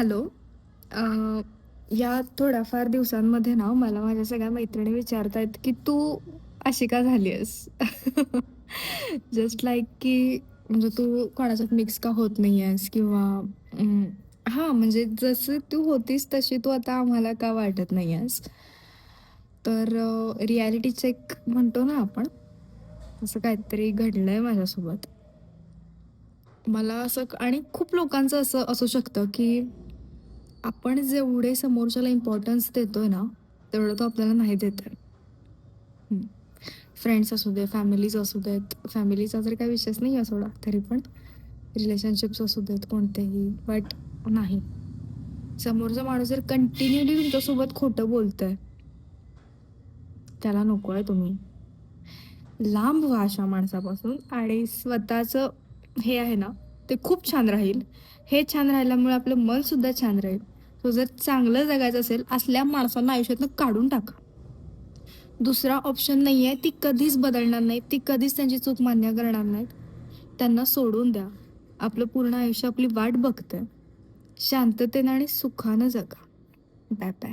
Hello. या थोड्याफार दिवसांमध्ये ना मला माझ्या सगळ्या मैत्रिणी विचारतायत की तू अशी का झाली आहेस जस्ट लाईक की म्हणजे तू कोणाच्यात मिक्स का होत नाही आहेस किंवा हां म्हणजे जसं तू होतीस तशी तू आता आम्हाला का वाटत नाही आहेस तर रियालिटी चेक म्हणतो ना आपण असं काहीतरी घडलं आहे माझ्यासोबत. मला असं आणि खूप लोकांचं असं असू शकतं की आपण जेवढे समोरच्याला इम्पॉर्टन्स देतोय ना तेवढं तो आपल्याला नाही देत आहे. फ्रेंड्स असू दे फॅमिलीज असू देत. फॅमिलीचा जर काही विषयच नाही आहे सोडा तरी पण रिलेशनशिप्स असू देत कोणतेही बट नाही. समोरचा माणूस जर कंटिन्युअली तुमच्यासोबत खोटं बोलतंय त्याला नको आहे तुम्ही. लांब व्हा अशा माणसापासून. आणि स्वतःचं हे आहे ना ते खूप छान राहील. हे छान राहिल्यामुळे आपलं मन सुद्धा छान राहील. तो जर चांगलं जगायचं असेल असल्या माणसांना आयुष्यातनं काढून टाका. दुसरा ऑप्शन नाही आहे ती कधीच बदलणार नाही ती कधीच त्यांची चूक मान्य करणार नाहीत. त्यांना सोडून द्या. आपलं पूर्ण आयुष्य आपली वाट बघतंय. शांततेनं आणि सुखानं जगा. Bye bye